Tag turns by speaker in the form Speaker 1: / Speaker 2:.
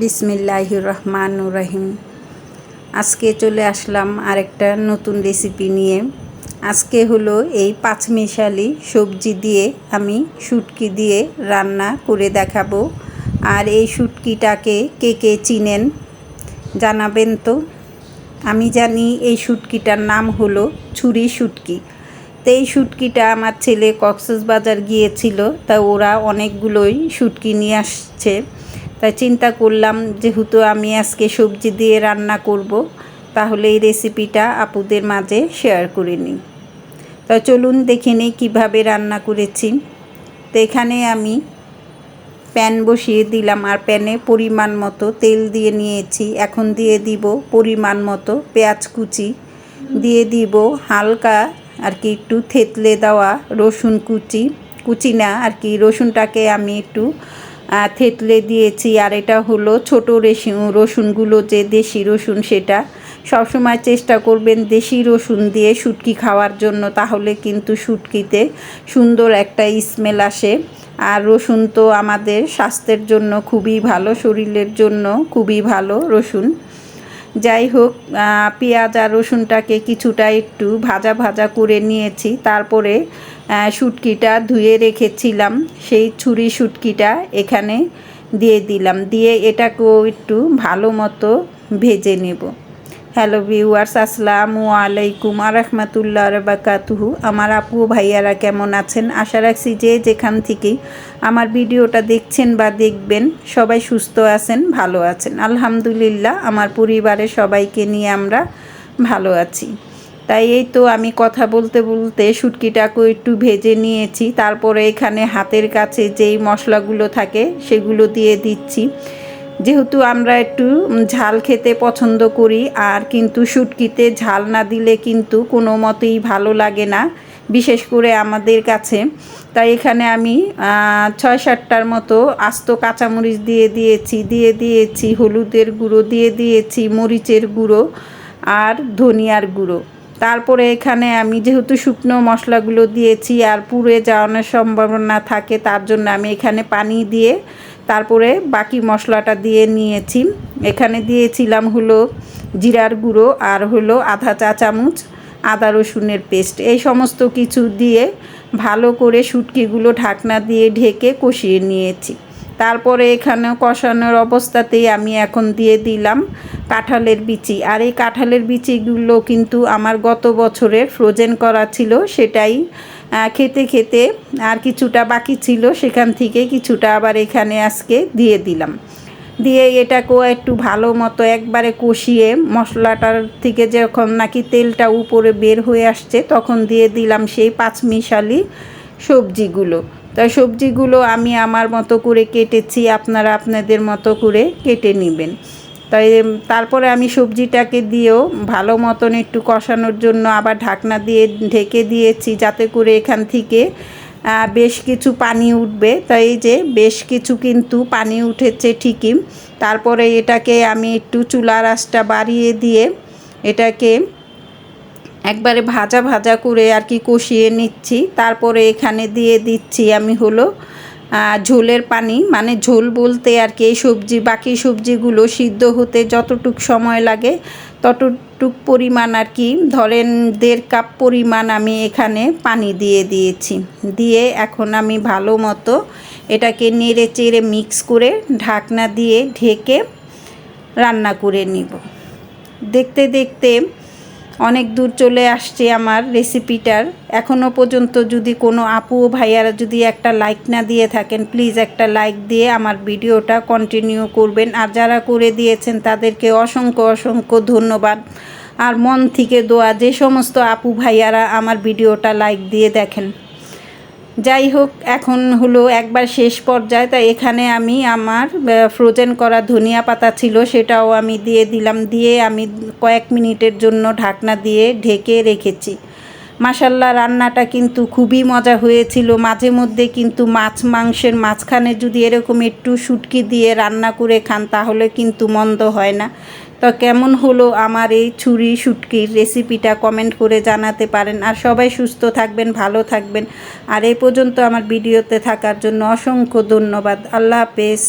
Speaker 1: বিসমিল্লাহ রহমান রহিম আজকে চলে আসলাম আরেকটা নতুন রেসিপি নিয়ে। আজকে হলো এই পাঁচমিশালি সবজি দিয়ে আমি শুটকি দিয়ে রান্না করে দেখাবো। আর এই শুটকিটাকে কে কে চিনেন জানাবেন তো। আমি জানি এই শুটকিটার নাম হলো ছুরি শুটকি। তো এই শুটকিটা আমার ছেলে কক্সবাজার গিয়েছিল, তা ওরা অনেকগুলোই শুটকি নিয়ে আসছে। তাই চিন্তা করলাম যেহেতু আমি আজকে সবজি দিয়ে রান্না করব, তাহলে এই রেসিপিটা আপুদের মাঝে শেয়ার করে নিই। তা চলুন দেখে নিই কীভাবে রান্না করেছি। তো এখানে আমি প্যান বসিয়ে দিলাম আর প্যানে পরিমাণ মতো তেল দিয়ে নিয়েছি। এখন দিয়ে দিব পরিমাণ মতো পেঁয়াজ কুচি। দিয়ে দিব হালকা আর কি একটু থেতলে দেওয়া রসুন কুচি। কুচি না, আর কি রসুনটাকে আমি একটু থেতলে দিয়েছি, আর এটা হলো ছোটো রেশি রসুনগুলো যে দেশি রসুন সেটা। সবসময় চেষ্টা করবেন দেশি রসুন দিয়ে শুটকি খাওয়ার জন্য, তাহলে কিন্তু শুটকিতে সুন্দর একটা স্মেল আসে। আর রসুন তো আমাদের স্বাস্থ্যের জন্য খুবই ভালো, শরীরের জন্য খুবই ভালো রসুন। যাই হোক পেঁয়াজ আর রসুনটাকে কিছুটা একটু ভাজা ভাজা করে নিয়েছি। তারপরে শুটকিটা ধুয়ে রেখেছিলাম। সেই ছুরি শুটকিটা এখানে দিয়ে দিলাম। দিয়ে এটাকেও একটু ভালো মতো ভেজে নেব। হ্যালো ভিউয়ার্স, আসসালামু আলাইকুম আরহামতুল্লাহ রবাকাতুহু আমার আপু ভাইয়ারা কেমন আছেন? আশা রাখছি যে যেখান থেকেই আমার ভিডিওটা দেখছেন বা দেখবেন, সবাই সুস্থ আছেন, ভালো আছেন। আলহামদুলিল্লাহ, আমার পরিবারের সবাইকে নিয়ে আমরা ভালো আছি। তাই এই তো আমি কথা বলতে বলতে শুটকিটাকে একটু ভেজে নিয়েছি, তারপরে এখানে হাতের কাছে যেই মশলাগুলো থাকে সেগুলো দিয়ে দিচ্ছি। যেহেতু আমরা একটু ঝাল খেতে পছন্দ করি, আর কিন্তু শুটকিতে ঝাল না দিলে কিন্তু কোনো মতেই ভালো লাগে না, বিশেষ করে আমাদের কাছে। তাই এখানে আমি ছয় সাতটার মতো আস্ত কাঁচামরিচ দিয়ে দিয়েছি দিয়ে দিয়েছি, হলুদের গুঁড়ো দিয়ে দিয়েছি, মরিচের গুঁড়ো আর ধনিয়ার গুঁড়ো। তারপরে এখানে আমি যেহেতু শুকনো মশলাগুলো দিয়েছি আর পুড়ে যাওয়ানোর সম্ভাবনা থাকে, তার জন্য আমি এখানে পানি দিয়ে তারপরে বাকি মশলাটা দিয়ে নিয়েছি। এখানে দিয়েছিলাম হলো জিরার গুঁড়ো আর হলো আধা চা চামচ আদা রসুনের পেস্ট। এই সমস্ত কিছু দিয়ে ভালো করে শুটকিগুলো ঢাকনা দিয়ে ঢেকে কষিয়ে নিয়েছি। তারপরে এখানে কষানোর অবস্থাতেই আমি এখন দিয়ে দিলাম কাঁঠালের বিচি। আর এই কাঁঠালের বিচিগুলো কিন্তু আমার গত বছরের ফ্রোজেন করা ছিল, সেটাই খেতে খেতে আর কিছুটা বাকি ছিল, সেখান থেকে কিছুটা আবার এখানে আজকে দিয়ে দিলাম। দিয়ে এটাকেও একটু ভালো মতো একবারে কষিয়ে মশলাটার থেকে যখন নাকি তেলটা উপরে বের হয়ে আসছে, তখন দিয়ে দিলাম সেই পাঁচমিশালি সবজিগুলো। তাই সবজিগুলো আমি আমার মতো করে কেটেছি, আপনারা আপনাদের মতো করে কেটে নেবেন। তাই তারপরে আমি সবজিটাকে দিয়েও ভালো মতন একটু কষানোর জন্য আবার ঢাকনা দিয়ে ঢেকে দিয়েছি যাতে করে এখান থেকে বেশ কিছু পানি উঠবে। তাই যে বেশ কিছু কিন্তু পানি উঠেছে ঠিকই। তারপরে এটাকে আমি একটু চুলার আঁচটা বাড়িয়ে দিয়ে এটাকে একবারে ভাজা ভাজা করে আর কি কষিয়ে নিচ্ছি। তারপরে এখানে দিয়ে দিচ্ছি আমি হলো ঝোলের পানি মানে ঝোল বলতে আর কি এই সবজি, বাকি সবজিগুলো সিদ্ধ হতে যতটুক সময় লাগে, ততটুক পরিমাণ আর কি, ধরেন দেড় কাপ পরিমাণ আমি এখানে পানি দিয়ে দিয়েছি। দিয়ে এখন আমি ভালো মতো এটাকে নেড়ে চেড়ে মিক্স করে ঢাকনা দিয়ে ঢেকে রান্না করে নিব। দেখতে দেখতে অনেক দূর চলে আসছে আমার রেসিপিটার এখনও পর্যন্ত যদি কোনো আপু ও ভাইয়ারা যদি একটা লাইক না দিয়ে থাকেন প্লিজ একটা লাইক দিয়ে আমার ভিডিওটা কন্টিনিউ করবেন। আর যারা করে দিয়েছেন, তাদেরকে অসংখ্য অসংখ্য ধন্যবাদ। আর মন থেকে দোয়া, যে সমস্ত আপু ভাইয়ারা আমার ভিডিওটা লাইক দিয়ে দেখেন। যাই হোক এখন হলো একবার শেষ পর্যায়ে, তাই এখানে আমি আমার ফ্রোজেন করা ধনিয়া পাতা ছিল সেটাও আমি দিয়ে দিলাম, দিয়ে আমি কয়েক মিনিটের জন্য ঢাকনা দিয়ে ঢেকে রেখেছি। মাসাল্লাহ রান্নাটা কিন্তু খুবই মজা হয়েছিল। মাঝে মধ্যে কিন্তু মাছ মাংসের মাঝখানে যদি এরকম একটু শুটকি দিয়ে রান্না করে খান, তাহলে কিন্তু মন্দ হয় না। তো কেমন হলো আমার এই ছুরি শুটকির রেসিপিটা কমেন্ট করে জানাতে পারেন। আর সবাই সুস্থ থাকবেন, ভালো থাকবেন। আর এই পর্যন্ত আমার ভিডিওতে থাকার জন্য অসংখ্য ধন্যবাদ। আল্লাহ হাফেজ।